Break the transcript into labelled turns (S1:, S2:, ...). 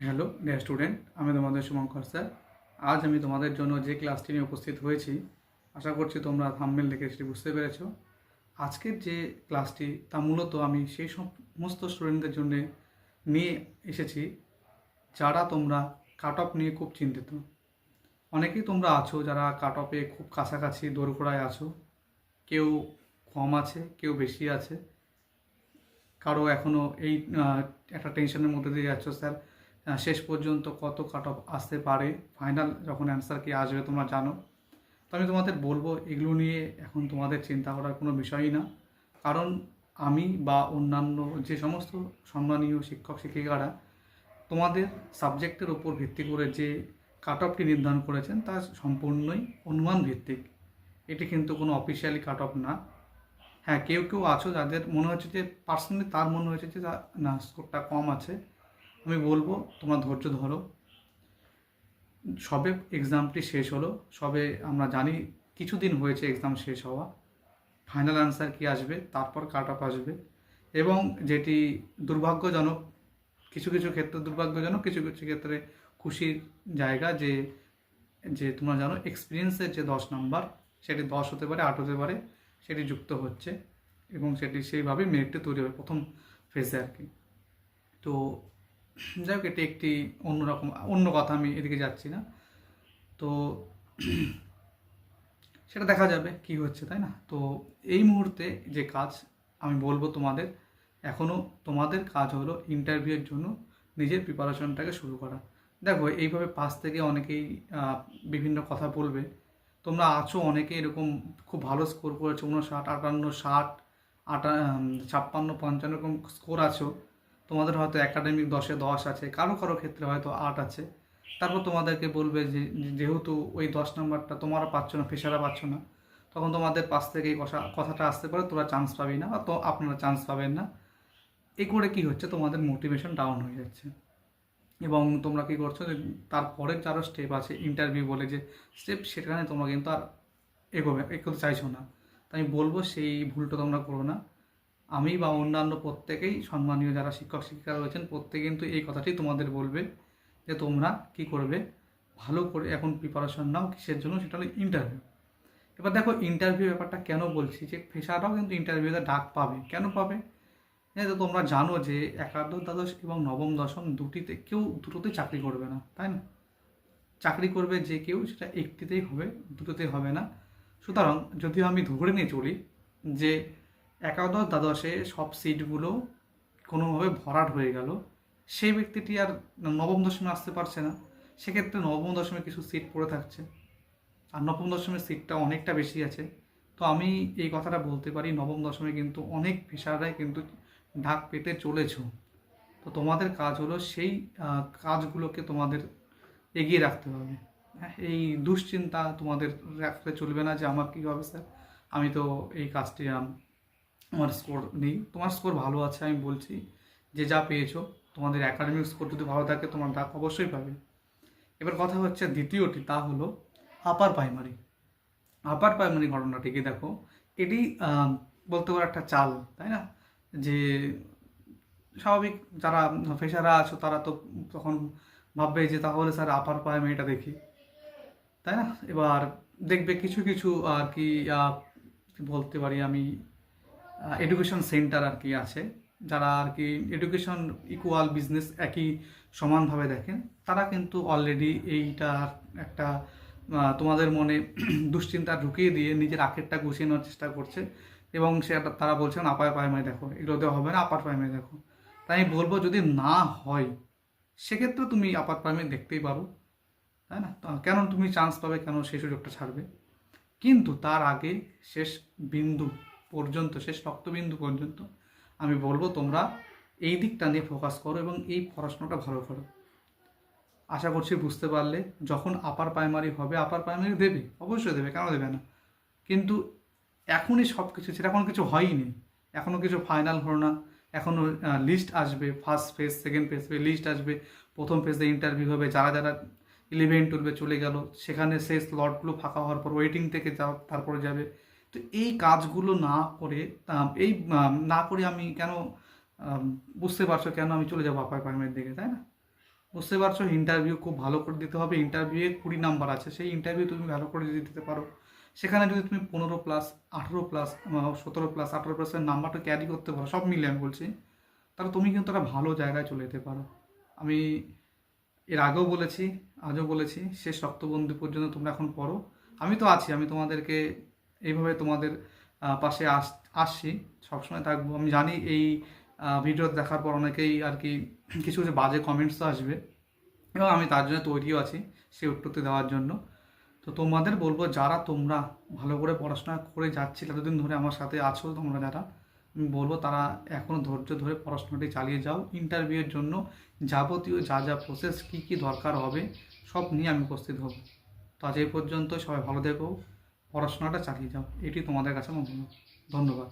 S1: Hello dear student আমি তোমাদের Shubhankar sir. আজ আমি তোমাদের জন্য যে ক্লাসটি নিয়ে উপস্থিত হয়েছি, আশা করছি তোমরা থাম্বেল দেখে সেটি বুঝতে পেরেছ। আজকের যে ক্লাসটি, তা মূলত আমি সেই সমস্ত স্টুডেন্টদের জন্য নিয়ে এসেছি, যারা তোমরা কাট অফ নিয়ে খুব চিন্তিত। অনেকেই তোমরা আছো যারা কাট অফে খুব কাছাকাছি, দোরগোড়ায় আছো। কেউ কম আছে, কেউ বেশি আছে। কারও এখনও এই একটা টেনশনের মধ্যে দিয়ে যাচ্ছ স্যার। শেষ পর্যন্ত কত কাট অফ আসতে পারে? ফাইনাল যখন অ্যান্সার কি আসবে তোমরা জানো? তো আমি তোমাদের বলব, এগুলো নিয়ে এখন তোমাদের চিন্তা করার কোনো বিষয়ই না। কারণ আমি বা অন্যান্য যে সমস্ত সম্মানীয় শিক্ষক, শিক্ষিকারা তোমাদের সাবজেক্টের ওপর ভিত্তি করে যে কাট অফটি নির্ধারণ করেছেন, তা সম্পূর্ণই অনুমান ভিত্তিক। এটি কিন্তু কোনো অফিসিয়ালি কাট অফ না। হ্যাঁ কেউ কেউ আছো যাদের মনে হচ্ছে যে পার্সোনালি তার মনে হয়েছে যে না স্কোরটা কম আছে। আমি বলব, তোমরা ধৈর্য ধরো। সবে এক্সামটি শেষ হলো। সবে আমরা জানি কিছুদিন হয়েছে এক্সাম শেষ হওয়া। ফাইনাল অ্যান্সার কি আসবে, তারপর কাট অফ আসবে। এবং যেটি দুর্ভাগ্যজনক, কিছু কিছু ক্ষেত্রে দুর্ভাগ্যজনক, কিছু কিছু ক্ষেত্রে খুশির জায়গা যে যে তোমরা জানো এক্সপিরিয়েন্সের যে দশ নাম্বার সেটি দশ হতে পারে, আট হতে পারে, সেটি যুক্ত হচ্ছে এবং সেটি সেইভাবেই মেরিটটা তৈরি হবে প্রথম ফেজে আর কি। তো যাই হোক, এটি একটি অন্যরকম, অন্য কথা, আমি এদিকে যাচ্ছি না। তো সেটা দেখা যাবে কি হচ্ছে, তাই না? তো এই মুহূর্তে যে কাজ আমি বলব তোমাদের এখনও তোমাদের কাজ হলো ইন্টারভিউয়ের জন্য নিজের প্রিপারেশনটাকে শুরু করা। দেখো, এইভাবে পাশ থেকে অনেকেই বিভিন্ন কথা বলবে। তোমরা আছো অনেকে, এরকম খুব ভালো স্কোর করেছ উনষাট আটান্ন, ষাট, আটা ছাপ্পান্ন, পঞ্চান্ন এরকম স্কোর আছো। তোমাদের হয়তো একাডেমিক দশে দশ আছে, কারও কারও ক্ষেত্রে হয়তো আট আছে। তারপর তোমাদেরকে বলবে যে, যেহেতু ওই দশ নম্বরটা তোমরা পাচ্ছ না ফেসারা পাচ্ছ না, তখন তোমাদের পাশ থেকে এই কথা, কথাটা আসতে পারে তোরা চান্স পাবি না, বা তো আপনারা চান্স পাবেন না। এই করে কি হচ্ছে? তোমাদের মোটিভেশন ডাউন হয়ে যাচ্ছে। এবং তোমরা কি করছ যে তারপরের যারা স্টেপ আছে ইন্টারভিউ বলে যে স্টেপ সেখানে তোমরা কিন্তু আর এগোবে, এগোতে চাইছো না। তাই আমি বলব সেই ভুলটা তোমরা করো না। আমি বা অন্যান্য প্রত্যেকেই সম্মানীয় যারা শিক্ষক, শিক্ষিকা রয়েছেন, প্রত্যেকে কিন্তু এই কথাটি তোমাদের বলবে যে তোমরা কি করবে? ভালো করে এখন প্রিপারেশন নাও, কিসের জন্য? সেটা হলো ইন্টারভিউ এবার দেখো ইন্টারভিউ ব্যাপারটা কেন বলছি? যে ফেসারাও কিন্তু ইন্টারভিউতে ডাক পাবে। কেন পাবে? এই তো তোমরা জানো যে একাদশ, দ্বাদশ এবং নবম, দশম দুটিতে কেউ দুটোতেই চাকরি করবে না, তাই না? চাকরি করবে যে কেউ, সেটা একটিতেই হবে দুটোতেই হবে না। সুতরাং যদিও আমি ধরে নিয়ে চলি যে একাদশ দ্বাদশে সব সিটগুলো কোনোভাবে ভরাট হয়ে গেল। সেই ব্যক্তিটি আর নবম দশমে আসতে পারছে না। সেক্ষেত্রে নবম দশমে কিছু সিট পড়ে থাকছে। আর নবম দশমের সিটটা অনেকটা বেশি আছে। তো আমি এই কথাটা বলতে পারি নবম দশমে কিন্তু অনেক পেশারাই কিন্তু ঢাক পেতে চলেছ। তো তোমাদের কাজ হলো সেই কাজগুলোকে তোমাদের এগিয়ে রাখতে হবে। হ্যাঁ, এই দুশ্চিন্তা তোমাদের রাখতে চলবে না যে আমার কী হবে স্যার? আমি তো এই কাজটি আমার স্কোর নেই। তোমার স্কোর ভালো আছে, আমি বলছি। যে যা পেয়েছ, তোমাদের একাডেমিক স্কোর যদি ভালো থাকে, তোমার ডাক অবশ্যই পাবে। এবার কথা হচ্ছে দ্বিতীয়টি, তা হলো আপার প্রাইমারি আপার প্রাইমারি ঘটনাটিকে দেখো? এটি বলতে পারো একটা চাল, তাই না? যে স্বাভাবিক যারা ফেসারা আছো, তারা তো তখন ভাববে যে তাহলে স্যার আপার প্রাইমারিটা দেখি। তাই না? এবার দেখবে কিছু কিছু আর কি বলতে পারি আমি? এডুকেশন সেন্টার আর কি আছে। যারা আর কি এডুকেশন ইকুয়াল বিজনেস একই সমানভাবে দেখেন, তারা কিন্তু অলরেডি এইটা একটা তোমাদের মনে দুশ্চিন্তা ঢুকিয়ে দিয়ে নিজের আখেরটা গুছিয়ে নেওয়ার চেষ্টা করছে এবং সে তারা বলছেন আপার প্রাইমারি দেখো, এগুলো দেওয়া হবে না আপার প্রাইমারি দেখো। তাই আমি বলব, যদি না হয়, সেক্ষেত্রে তুমি আপার প্রাইমারি দেখতেই পারো, তাই না? কেন তুমি চান্স পাবে, কেন সেই সুযোগটা ছাড়বে? কিন্তু তার আগে শেষ বিন্দু পর্যন্ত, শেষ রক্তবিন্দু পর্যন্ত আমি বলব তোমরা এই দিকটা নিয়ে ফোকাস করো এবং এই পড়াশোনাটা ভালো করো। আশা করছি বুঝতে পারলে, যখন আপার প্রাইমারি হবে আপার প্রাইমারি দেবে? অবশ্যই দেবে, কেন দেবে না? কিন্তু এখনই সব কিছু সেটা এখন কিছু হয়নি। এখনও কিছু ফাইনাল হলো না। এখনও লিস্ট আসবে first phase second phase list আসবে। প্রথম ফেজে ইন্টারভিউ হবে, যারা যারা ইলেভেন টুয়েলভে চলে গেল, সেখানে সেই স্লটগুলো ফাঁকা হওয়ার পর ওয়েটিং থেকে যা তারপরে যাবে। তো এই কাজগুলো না করে এই না করে আমি কেন বুঝতে পারছ কেন আমি চলে যাব আপার প্রাইমারির দিকে, তাই না? বুঝতে পারছ ইন্টারভিউ খুব ভালো করে দিতে হবে। ইন্টারভিউয়ে কুড়ি নাম্বার আছে। সেই ইন্টারভিউ তুমি ভালো করে যদি দিতে পারো, সেখানে যদি তুমি পনেরো প্লাস আঠেরো প্লাস সতেরো প্লাস আঠেরো প্লাসের নাম্বারটা ক্যারি করতে পারো, সব মিলে আমি বলছি, তাহলে তুমি কিন্তু একটা ভালো জায়গায় চলে যেতে পারো। আমি এর আগেও বলেছি, আজও বলেছি, শেষ রক্তবন্ধু পর্যন্ত তোমরা এখন পড়ো। আমি তো আছি, আমি তোমাদেরকে এইভাবে তোমাদের পাশে আস, আসছি। সবসময় থাকব। আমি জানি এই ভিডিও দেখার পর অনেকেই আর কি কিছু কিছু বাজে কমেন্টসও আসবে। এবং আমি তার জন্য তৈরিও আছি সে উত্তরটি দেওয়ার জন্য। তো তোমাদের বলব, যারা তোমরা ভালো করে পড়াশোনা করে যাচ্ছি এতদিন ধরে আমার সাথে আছো তোমরা যারা, আমি বলব তারা এখনও ধৈর্য ধরে পড়াশোনাটি চালিয়ে যাও। ইন্টারভিউয়ের জন্য যাবতীয় যা যা প্রসেস কী কী দরকার হবে, সব নিয়ে আমি উপস্থিত হব। তো আজ এই পর্যন্ত সবাই ভালো থেকো। পড়াশোনাটা চালিয়ে যাও এটি তোমাদের কাছে অনুরোধ। ধন্যবাদ